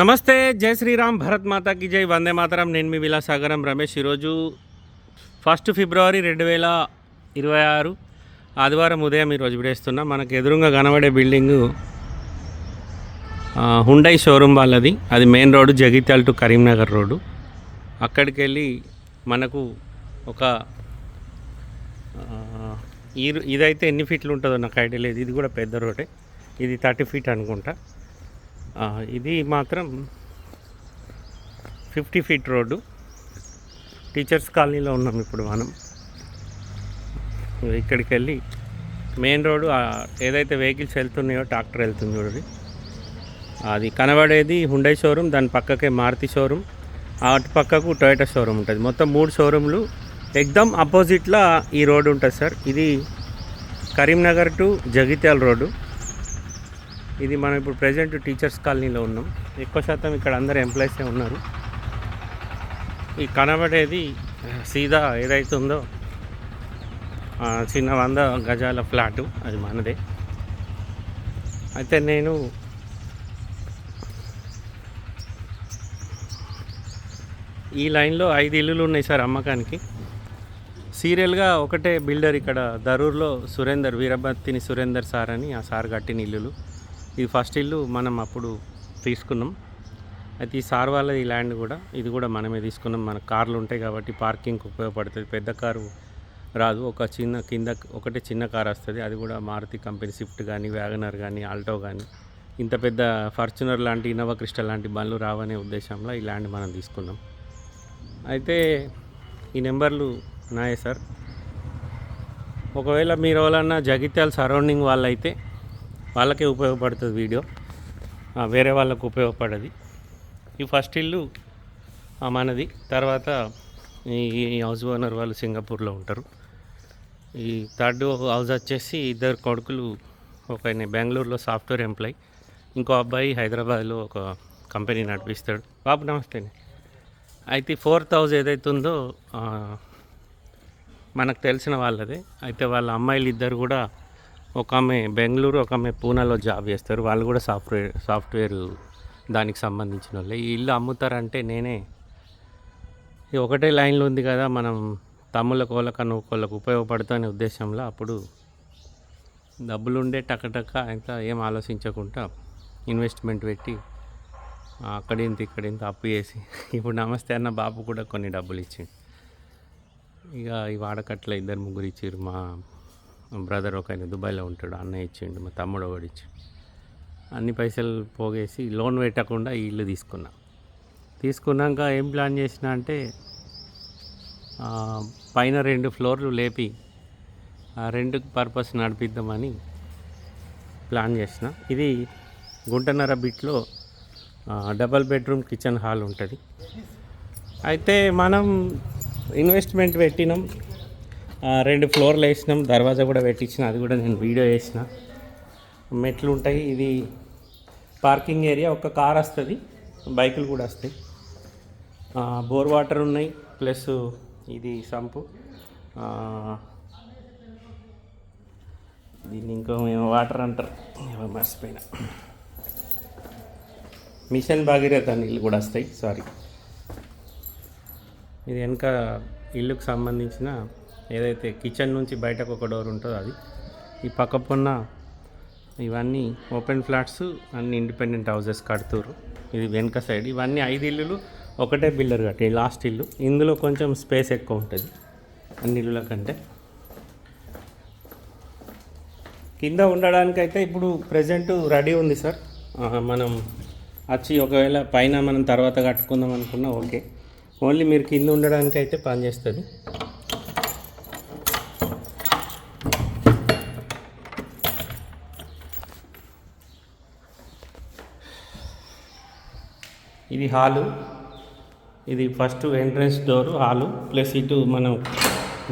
నమస్తే జై శ్రీరామ్ భరత్ మాతాకి జై వందే మాతరం. నేను మీ విలాసాగరం రమేష్. ఈరోజు ఫస్ట్ ఫిబ్రవరి రెండు వేల ఇరవై ఆరు ఆదివారం ఉదయం ఈరోజు విడేస్తున్నా. మనకు ఎదురుగా కనబడే బిల్డింగు హుండై షోరూమ్ వాళ్ళది. అది main road Jagtial to Karimnagar road. అక్కడికి వెళ్ళి మనకు ఒక ఈ ఇదైతే ఎన్ని ఫీట్లు ఉంటుందో నాకు ఐడియా లేదు. ఇది కూడా పెద్ద రోడే ఇది థర్టీ ఫీట్ అనుకుంటా. ఇది మాత్రం ఫిఫ్టీ ఫీట్ రోడ్డు. టీచర్స్ కాలనీలో ఉన్నాం ఇప్పుడు మనం. ఇక్కడికి వెళ్ళి మెయిన్ రోడ్డు ఏదైతే వెహికల్స్ వెళ్తున్నాయో ట్రాక్టర్ వెళ్తుంది చూడండి అది కనబడేది హుండై షోరూమ్ దాని పక్కకే మారుతి షోరూమ్. అటు పక్కకు టొయోటా షోరూమ్ ఉంటుంది. మొత్తం మూడు షోరూమ్లు. ఎగ్దమ్ అపోజిట్లో ఈ రోడ్డు ఉంటుంది సార్. ఇది కరీంనగర్ టు జగిత్యాల రోడ్డు. ఇది మనం ఇప్పుడు ప్రజెంట్ టీచర్స్ కాలనీలో ఉన్నాం. ఎక్కువ శాతం ఇక్కడ అందరు ఎంప్లాయీసే ఉన్నారు. ఈ కనబడేది సీదా ఏదైతే ఉందో చిన్న వంద గజాల ఫ్లాటు అది మనదే. అయితే నేను ఈ లైన్లో ఐదు ఇల్లులు ఉన్నాయి సార్ అమ్మకానికి. సీరియల్గా ఒకటే బిల్డర్ ఇక్కడ దరూర్లో సురేందర్ వీరభత్తిని సురేందర్ సార్ అని ఆ సార్ కట్టిన ఇల్లులు. ఇది ఫస్ట్ ఇల్లు మనం అప్పుడు తీసుకున్నాం. అయితే ఈ సార్ వాళ్ళది ఈ ల్యాండ్ కూడా ఇది కూడా మనమే తీసుకున్నాం. మన కార్లు ఉంటాయి కాబట్టి పార్కింగ్కి ఉపయోగపడుతుంది. పెద్ద కారు రాదు. ఒక చిన్న కింద ఒకటే చిన్న కార్ వస్తుంది. అది కూడా మారుతి కంపెనీ స్విఫ్ట్ కానీ వ్యాగనర్ కానీ ఆల్టో కానీ. ఇంత పెద్ద ఫార్చునర్ లాంటి ఇన్నోవా క్రిస్టల్ లాంటి బండ్లు రావనే ఉద్దేశంలో ఈ ల్యాండ్ మనం తీసుకున్నాం. అయితే ఈ నెంబర్లు నాయే సార్? ఒకవేళ మీరు ఎవరన్నా జగిత్యాల సరౌండింగ్ వాళ్ళైతే వాళ్ళకే ఉపయోగపడుతుంది వీడియో. వేరే వాళ్ళకు ఉపయోగపడది. ఈ ఫస్ట్ ఇల్లు మనది. తర్వాత ఈ హౌస్ ఓనర్ వాళ్ళు సింగపూర్లో ఉంటారు. ఈ థర్డ్ హౌస్ వచ్చేసి ఇద్దరు కొడుకులు ఒక ఆయన బెంగళూరులో సాఫ్ట్వేర్ ఎంప్లాయ్ ఇంకో అబ్బాయి హైదరాబాద్లో ఒక కంపెనీ నడిపిస్తాడు. బాబు నమస్తే అయితే ఫోర్త్ హౌస్ ఏదైతే ఉందో మనకు తెలిసిన వాళ్ళదే. అయితే వాళ్ళ అమ్మాయిలు ఇద్దరు కూడా ఒక ఆమె బెంగళూరు ఒక ఆమె పూనాలో జాబ్ చేస్తారు. వాళ్ళు కూడా సాఫ్ట్వేర్ సాఫ్ట్వేర్ దానికి సంబంధించిన వాళ్ళే ఈ ఇల్లు అమ్ముతారంటే నేనే ఒకటే లైన్లో ఉంది కదా మనం తమ్ముళ్ళకు వాళ్ళకు అనుకోళ్ళకు ఉపయోగపడుతుందనే ఉద్దేశంలో అప్పుడు డబ్బులు ఉండే టకటక ఇంకా ఏం ఆలోచించకుండా ఇన్వెస్ట్మెంట్ పెట్టి అక్కడింత ఇక్కడింత అప్పు చేసి ఇప్పుడు నమస్తే అన్న బాబు కూడా కొన్ని డబ్బులు ఇచ్చింది ఇక ఈ వాడకట్ల ఇద్దరు ముగ్గురు ఇచ్చారు మా బ్రదర్ ఒక ఆయన దుబాయ్లో ఉంటాడు అన్నయ్య ఇచ్చిండు మా తమ్ముడు ఒకటి ఇచ్చిండు. అన్ని పైసలు పోగేసి లోన్ పెట్టకుండా ఈ ఇల్లు తీసుకున్నా. తీసుకున్నాక ఏం ప్లాన్ చేసిన అంటే పైన రెండు ఫ్లోర్లు లేపి ఆ రెండు పర్పస్ నడిపిద్దామని ప్లాన్ చేసిన. ఇది గుంటన్నర బిట్లో డబల్ బెడ్రూమ్ కిచెన్ హాల్ ఉంటుంది. అయితే మనం ఇన్వెస్ట్మెంట్ పెట్టినాం. రెండు ఫ్లోర్లు వేసినాం దర్వాజా కూడా పెట్టించిన అది కూడా నేను వీడియో వేసిన మెట్లు ఉంటాయి ఇది పార్కింగ్ ఏరియా ఒక కార్ వస్తుంది బైకులు కూడా వస్తాయి. బోర్ వాటర్ ఉన్నాయి ప్లస్ ఇది సంపు. దీన్ని ఇంకో మేము వాటర్ అంటారు. ఏమో మిషన్ భాగీరథ నీళ్ళు కూడా వస్తాయి సారీ. ఇది వెనక ఇల్లుకు సంబంధించిన ఏదైతే కిచెన్ నుంచి బయటకు ఒక డోర్ ఉంటుందో అది ఈ పక్క పొన్న ఇవన్నీ ఓపెన్ ఫ్లాట్స్ అన్ని ఇండిపెండెంట్ హౌసెస్ కడుతురు ఇది వెనక సైడ్. ఇవన్నీ ఐదు ఇల్లులు ఒకటే బిల్డర్ కట్టి లాస్ట్ ఇల్లు. ఇందులో కొంచెం స్పేస్ ఎక్కువ ఉంటుంది అన్ని ఇల్లుల కంటే. కింద ఉండడానికైతే ఇప్పుడు ప్రజెంట్ రెడీ ఉంది సార్. మనం వచ్చి ఒకవేళ పైన మనం తర్వాత కట్టుకుందాం అనుకున్నా ఓకే. ఓన్లీ మీరు కింద ఉండడానికి అయితే పనిచేస్తుంది ఇది హాలు. ఇది first entrance door hall. Plus ఇటు మనం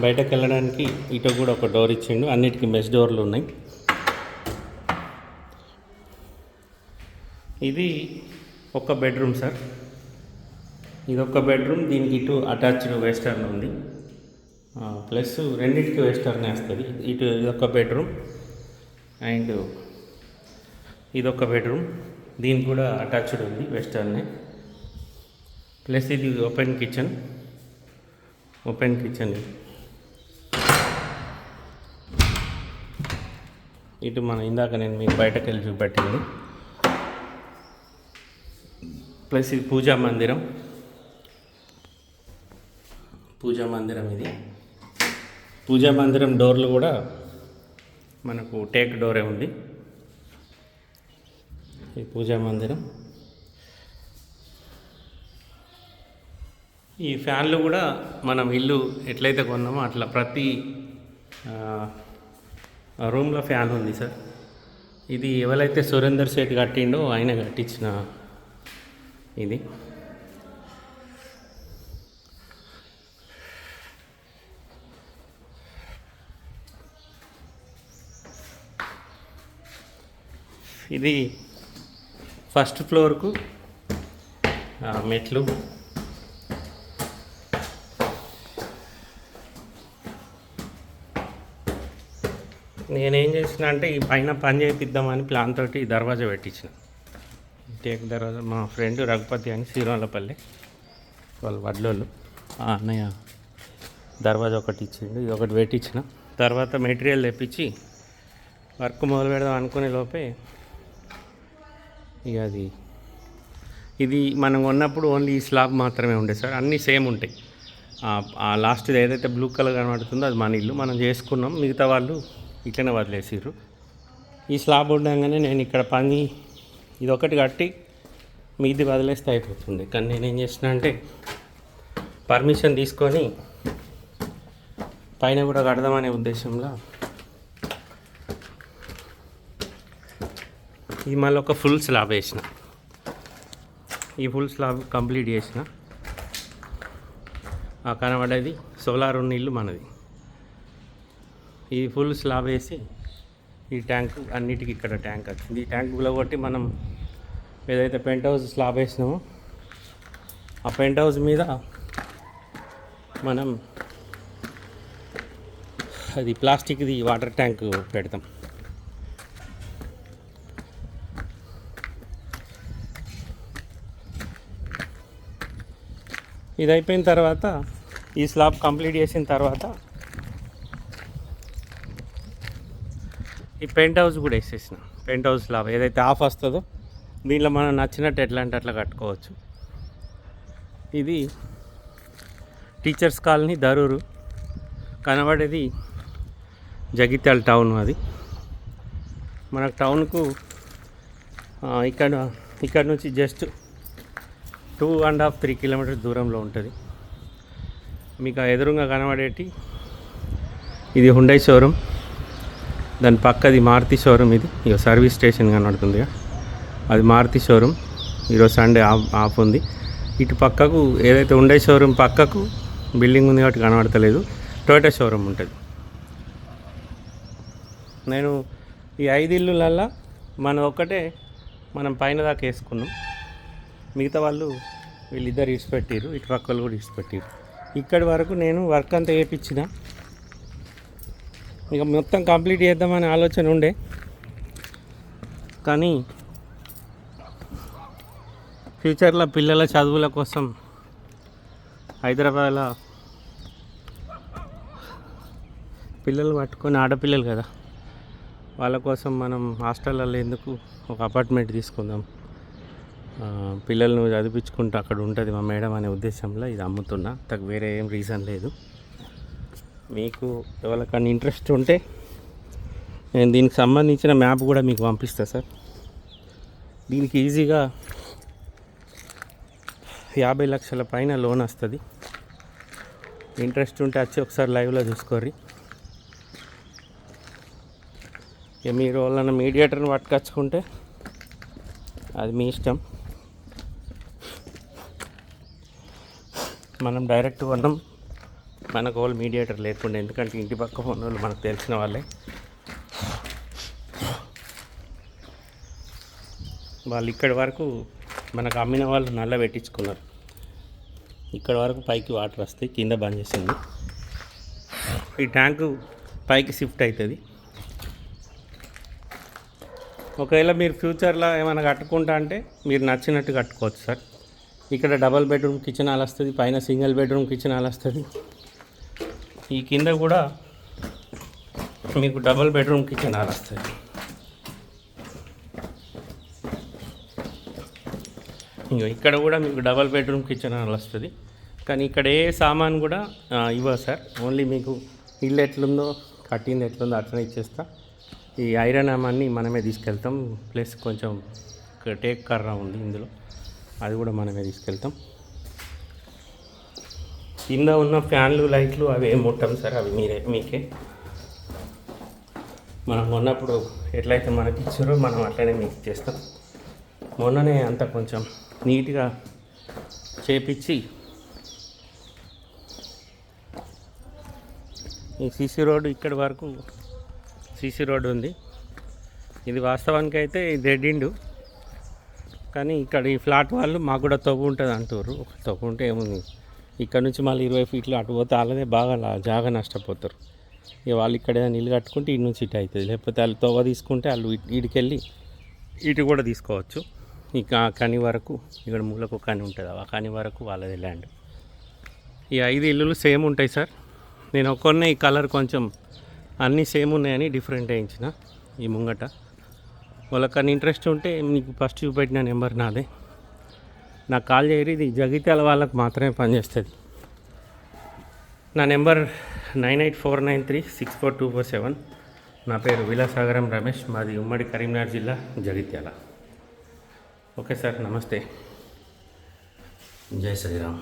బయటకు వెళ్ళడానికి ఇటు కూడా ఒక డోర్ ఇచ్చిండు. అన్నిటికీ మెస్ డోర్లు ఉన్నాయి. ఇది ఒక బెడ్రూమ్ సార్ ఇది ఒక బెడ్రూమ్ దీనికి ఇటు అటాచ్డ్ వెస్టర్న్ ఉంది. ప్లస్ రెండింటికి వెస్టర్న్ వేస్తుంది. ఇటు ఇదొక బెడ్రూమ్ అండ్ ఇదొక బెడ్రూమ్ దీనికి కూడా అటాచ్డ్ ఉంది వెస్టర్నే ప్లస్ ఇది ఓపెన్ కిచెన్. Open kitchen. ఇటు మన ఇందాక నేను మీకు బయటకు వెళ్ళి చూపెట్టింది. ప్లస్ ఇది పూజా మందిరం. పూజా మందిరం ఇది. పూజా మందిరం డోర్లు కూడా మనకు టేక్ డోరే ఉంది. ఈ పూజా మందిరం. ఈ ఫ్యాన్లు కూడా మనం ఇల్లు ఎట్లయితే కొన్నామో అట్లా ప్రతి రూమ్లో ఫ్యాన్ ఉంది సార్. ఇది ఎవరైతే సురేందర్ సేట్ కట్టిండో ఆయన కట్టించిన ఇది. ఇది ఫస్ట్ ఫ్లోర్కు మెట్లు. నేనేం చేసిన అంటే ఈ పైన పని చేపిద్దామని ప్లాన్ తోటి ఈ దర్వాజా పెట్టించిన టేక్ దర్వాజా మా ఫ్రెండ్ రఘుపతి అని శ్రీరామలపల్లి వాళ్ళు వడ్లోళ్ళు. ఆ అన్నయ్య దర్వాజా ఒకటి ఇచ్చిండు ఇది ఒకటి పెట్టించిన తర్వాత మెటీరియల్ తెప్పించి వర్క్ మొదలు పెడదాం అనుకునే లోపే ఇక అది ఇది మనం కొన్నప్పుడు ఓన్లీ ఈ స్లాబ్ మాత్రమే ఉండే సార్ అన్నీ సేమ్ ఉంటాయి. ఆ- ఆ లాస్ట్ది ఏదైతే బ్లూ కలర్ కనబడుతుందో అది మన ఇల్లు మనం చేసుకున్నాం. మిగతా వాళ్ళు ఇట్లనే వదిలేసిర్రు. ఈ స్లాబ్ ఉండగానే నేను ఇక్కడ పని ఇది ఒకటి కట్టి మీది వదిలేస్తే అయిపోతుంది కానీ నేనేం చేసిన అంటే పర్మిషన్ తీసుకొని పైన కూడా కడదామనే ఉద్దేశంలో ఈ మళ్ళీ ఒక ఫుల్ స్లాబ్ వేసిన. ఈ ఫుల్ స్లాబ్ కంప్లీట్ చేసిన. ఆ కనబడేది సోలార్ ఉన్న ఇల్లు మనది. ఈ ఫుల్ స్లాబ్ వేసి ఈ ట్యాంక్ అన్నిటికీ ఇక్కడ ట్యాంక్ వచ్చింది. ఈ ట్యాంక్ కొట్టి మనం ఏదైతే పెంట్ హౌస్ స్లాబ్ వేసినామో ఆ పెంట్ హౌస్ మీద మనం అది ప్లాస్టిక్ది వాటర్ ట్యాంక్ పెడతాం. ఇది అయిపోయిన తర్వాత ఈ స్లాబ్ కంప్లీట్ చేసిన తర్వాత ఈ పెంట్ హౌస్ కూడా వేసేసిన. పెంట్ హౌస్ లాభ ఏదైతే ఆఫ్ వస్తుందో దీనిలో మనం నచ్చినట్టు ఎట్లా అంటే అట్లా కట్టుకోవచ్చు. ఇది టీచర్స్ కాలనీ దరూరు కనబడేది జగిత్యాల టౌన్ అది. మనకు టౌన్కు ఇక్కడ ఇక్కడ నుంచి just two and half three kilometres దూరంలో ఉంటుంది. మీకు ఎదురుగా కనబడేటి ఇది హుండై షోరూమ్. దాని పక్కది మారుతి షోరూమ్ ఇది. ఇక సర్వీస్ స్టేషన్ కనబడుతుంది అది మారుతి షోరూమ్. ఈరోజు సండే ఆఫ్ ఆఫ్ ఉంది. ఇటు పక్కకు ఏదైతే ఉండే షోరూమ్ పక్కకు బిల్డింగ్ ఉంది కాబట్టి కనబడతలేదు. టొయోటా షోరూమ్ ఉంటుంది. నేను ఈ ఐదు ఇల్లులల్లా మనం ఒక్కటే మనం పైన దాకా వేసుకున్నాం. మిగతా వాళ్ళు వీళ్ళిద్దరు ఇడిచిపెట్టారు ఇటు పక్క వాళ్ళు కూడా ఇడిచిపెట్టారు ఇక్కడి వరకు నేను వర్క్ అంతా వేయించిన ఇక మొత్తం కంప్లీట్ చేద్దామనే ఆలోచన ఉండే. కానీ ఫ్యూచర్లో పిల్లల చదువుల కోసం హైదరాబాద్లో పిల్లలు పట్టుకొని ఆడపిల్లలు కదా. వాళ్ళ కోసం మనం హాస్టల్లో ఎందుకు ఒక అపార్ట్మెంట్ తీసుకుందాం? పిల్లలను చదివించుకుంటూ అక్కడ ఉంటుంది మా మేడం అనే ఉద్దేశంలో ఇది అమ్ముతున్నా. తగ్గ వేరే ఏం రీజన్ లేదు. మీకు ఎవరికన్నా ఇంట్రెస్ట్ ఉంటే నేను దీనికి సంబంధించిన మ్యాప్ కూడా మీకు పంపిస్తా సార్. దీనికి ఈజీగా యాభై లక్షల పైన లోన్ వస్తుంది. ఇంట్రెస్ట్ ఉంటే వచ్చి ఒకసారి లైవ్లో చూసుకోర్రి. ఇక మీరు వాళ్ళని మీడియేటర్ని పట్టుకొచ్చుకుంటే అది మీ ఇష్టం. మనం డైరెక్ట్ కొన్నాం మనకు వాళ్ళు మీడియేటర్ లేకుండా ఎందుకంటే ఇంటి పక్క ఉన్న వాళ్ళు మనకు తెలిసిన వాళ్ళే. వాళ్ళు ఇక్కడి వరకు మనకు అమ్మిన వాళ్ళు నల్ల పెట్టించుకున్నారు. ఇక్కడ వరకు పైకి వాటర్ వస్తాయి కింద బంద్ చేసింది. ఈ ట్యాంకు పైకి షిఫ్ట్ అవుతుంది. ఒకవేళ మీరు ఫ్యూచర్లో ఏమైనా కట్టుకుంటా అంటే మీరు నచ్చినట్టు కట్టుకోవచ్చు సార్. ఇక్కడ డబల్ బెడ్రూమ్ కిచెన్ హాల్ వస్తుంది పైన సింగిల్ బెడ్రూమ్ కిచెన్ హాల్ వస్తుంది. ఈ కింద కూడా మీకు డబల్ బెడ్రూమ్ కిచెన్ హాల్ వస్తుంది ఇంకో ఇక్కడ కూడా మీకు డబల్ బెడ్రూమ్ కిచెన్ హాల్ వస్తుంది. కానీ ఇక్కడ ఏ సామాన్ కూడా ఇవ్వ సార్. ఓన్లీ మీకు ఇల్లు ఎట్లుందో కట్టింది ఎట్లుందో అట్లనే ఇచ్చేస్తా. ఈ ఐరన్ అన్నీ మనమే తీసుకెళ్తాం. ప్లస్ కొంచెం టేక్ కర్ర ఉంది ఇందులో. అది కూడా మనమే తీసుకెళ్తాం. కింద ఉన్న ఫ్యాన్లు లైట్లు అవి ఏం ముట్టాం సార్ అవి మీరే మీకే. మనం మొన్నప్పుడు ఎట్లయితే మనకి ఇచ్చారో మనం అట్లనే మీకు చేస్తాం. మొన్ననే అంత కొంచెం నీట్గా చేపించి ఈ సీసీ రోడ్డు ఇక్కడి వరకు సీసీ రోడ్డు ఉంది. ఇది వాస్తవానికి అయితే ఇది రెడ్డిండు కానీ ఇక్కడ ఈ ఫ్లాట్ వాళ్ళు మాకు కూడా తవ్వు ఉంటుంది అంటారు. తవ్వు ఉంటే ఏముంది? ఇక్కడ నుంచి మళ్ళీ ఇరవై ఫీట్లు అటు పోతే వాళ్ళదే బాగా జాగా నష్టపోతారు. ఇక వాళ్ళు ఇక్కడ ఏదైనా ఇల్లు కట్టుకుంటే ఇటు నుంచి ఇటు అవుతుంది. లేకపోతే వాళ్ళు తవ్వ తీసుకుంటే వాళ్ళు ఇటుకెళ్ళి ఇటు కూడా తీసుకోవచ్చు. ఇక ఆ కని వరకు ఇక్కడ మూలకు కని ఉంటుంది. ఆ కని వరకు వాళ్ళది ల్యాండ్. ఈ ఐదు ఇల్లులు సేమ్ ఉంటాయి సార్. నేను ఒక్కొన్నే ఈ కలర్ కొంచెం అన్నీ సేమ్ ఉన్నాయని డిఫరెంట్ వేయించిన ఈ ముంగట. వాళ్ళకన్నా ఇంట్రెస్ట్ ఉంటే మీకు ఫస్ట్ చూపెట్టిన నెంబర్ నాదే. నాకు కాల్ చేయరు. ఇది జగిత్యాల వాళ్ళకి మాత్రమే పనిచేస్తుంది. నా number nine eight four nine three six four two four seven. నా పేరు విలాసాగరం రమేష్. మాది ఉమ్మడి కరీంనగర్ జిల్లా జగిత్యాల. ఓకే సార్ నమస్తే. జై శ్రీరామ్.